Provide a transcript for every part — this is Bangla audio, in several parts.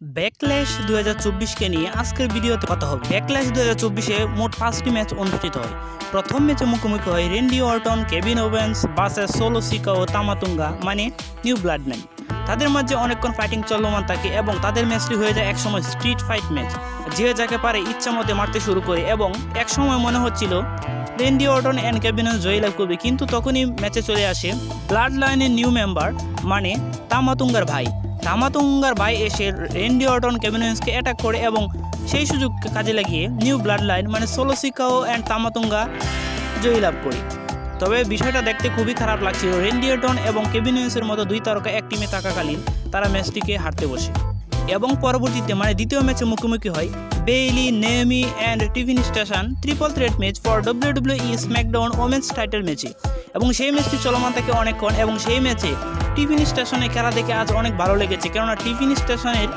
ব্যাকল্যাশ দু চব্বিশকে নিয়ে আজকের ভিডিওতে কথা হবে। ব্যাকল্যাশ দু চব্বিশে মোট পাঁচটি ম্যাচ অনুষ্ঠিত হয়। প্রথম ম্যাচে মুখোমুখি হয় রেন্ডি অর্টন কেভিন ওভেন্স বাসের সোলো সিকা ও তামাতুঙ্গা মানে নিউ ব্লাডম্যান। তাদের মাঝে অনেকক্ষণ ফাইটিং চলমান থাকে এবং তাদের ম্যাচটি হয়ে যায় একসময় স্ট্রিট ফাইট ম্যাচ যে যাকে পারে ইচ্ছা মতে মারতে শুরু করে এবং একসময় মনে হচ্ছিল রেন্ডি অর্টন অ্যান্ড ক্যাবিনেস জয়লাভ করবে কিন্তু তখনই ম্যাচে চলে আসে ব্লাড লাইনের নিউ মেম্বার মানে তামাতুঙ্গার ভাই। তামাতুঙ্গার ভাই এসে রেন্ডি অর্টন ক্যাবিনেসকে অ্যাটাক করে এবং সেই সুযোগ কাজে লাগিয়ে নিউ ব্লাড লাইন মানে সোলোসিকাও অ্যান্ড তামাতুঙ্গা জয়লাভ করে। তবে বিষয়টা দেখতে খুবই খারাপ লাগছিল রেন্ডিওটন এবং কেবিনিউসের মতো দুই তারকা এক টিমে থাকাকালীন তারা ম্যাচটিকে হারতে বসে। এবং পরবর্তীতে মানে দ্বিতীয় ম্যাচে মুখোমুখি হয় বেইলি নেমি অ্যান্ড টিভিন station triple threat match for W W E SmackDown women's title ম্যাচে এবং সেই ম্যাচটি চলমান থাকে অনেকক্ষণ এবং সেই ম্যাচে টিভিন স্টেশনে খেলা দেখে আজ অনেক ভালো লেগেছে। কেননা টিভিন স্টেশনের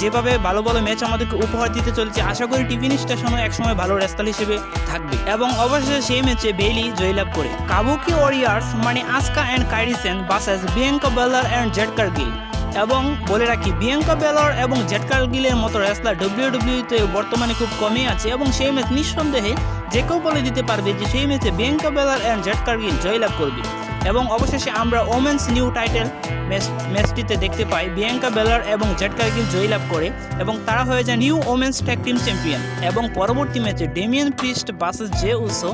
যেভাবে ভালো ভালো ম্যাচ আমাদেরকে উপহার দিতে চলেছে, আশা করি টিভিন স্টেশনও একসময় ভালো রেস্তাল হিসেবে থাকবে। এবং অবশেষে সেই ম্যাচে বেইলি জয়লাভ করে। কাবুকি ওয়ারিয়ার্স মানে Asuka and Kairi Sane buses Bianca Belair and Jade Cargill. এবং বলে রাখি, বিয়াঙ্কা বেলার এবং জেটকার গিলের মতো রেসলার ডব্লিউ ডব্লিউতে বর্তমানে খুব কমই আছে এবং সেই ম্যাচ নিঃসন্দেহে যে কেউ বলে দিতে পারবে যে সেই ম্যাচে বিয়াঙ্কা বেলার অ্যান্ড জেটকার গিল জয়লাভ করবে। এবং অবশেষে আমরা ওমেন্স নিউ টাইটেল ম্যাচটিতে দেখতে পাই। বিয়াঙ্কা বেলার এবং জেট কার্গিল জয়লাভ করে এবং তারা হয়ে যায় new women's tag team champion এবং পরবর্তী ম্যাচে Damian Priest versus Jey Uso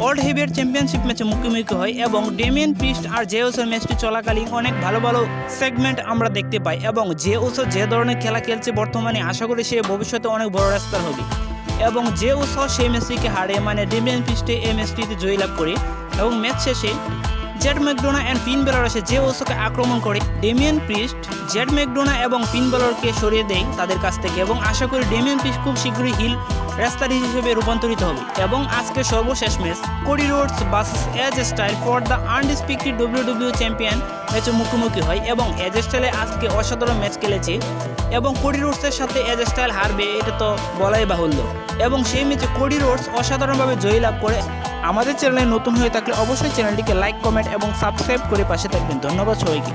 world heavyweight championship ম্যাচে মুখোমুখি হয় এবং ডেমিয়ান পিস্ট আর জে ওসোর ম্যাচটি চলাকালীন অনেক ভালো ভালো সেগমেন্ট আমরা দেখতে পাই এবং জে ওসো যে ধরনের খেলা খেলছে বর্তমানে আশা করি সে ভবিষ্যতে অনেক বড় রাস্তার হবে। এবং যে ওসো সেই ম্যাচটিকে হারে মানে ডেমিয়ান পিস্টে এই ম্যাচটিতে জয়লাভ করে এবং ম্যাচ শেষে JD McDonagh and Finn Balor এসে যে ওসোকে আক্রমণ করে, ডেমিয়ান প্রিস্ট জেড ম্যাকডোনা এবং ফিন বেলরকে সরিয়ে দেয় তাদের কাছ থেকে এবং আশা করি ডেমিয়ান প্রিস্ট খুব শীঘ্রই হিল রেস্তার হিসেবে রূপান্তরিত হবে। এবং আজকে সর্বশেষ match, Cody Rhodes versus AJ Styles for the undisputed W W champion ম্যাচে মুখোমুখি হয় এবং এজ স্টাইলে আজকে অসাধারণ ম্যাচ খেলেছে এবং কোডি রোডসের সাথে এজ স্টাইল হারবে, এটা তো বলাই বাহুল্য। এবং সেই ম্যাচে কোডি রোডস অসাধারণভাবে জয়ী লাভ করে আমাদের চ্যানেলে নতুন হয়ে থাকলে অবশ্যই চ্যানেলটিকে লাইক কমেন্ট এবং সাবস্ক্রাইব করে পাশে থাকবেন। ধন্যবাদ সবাইকে।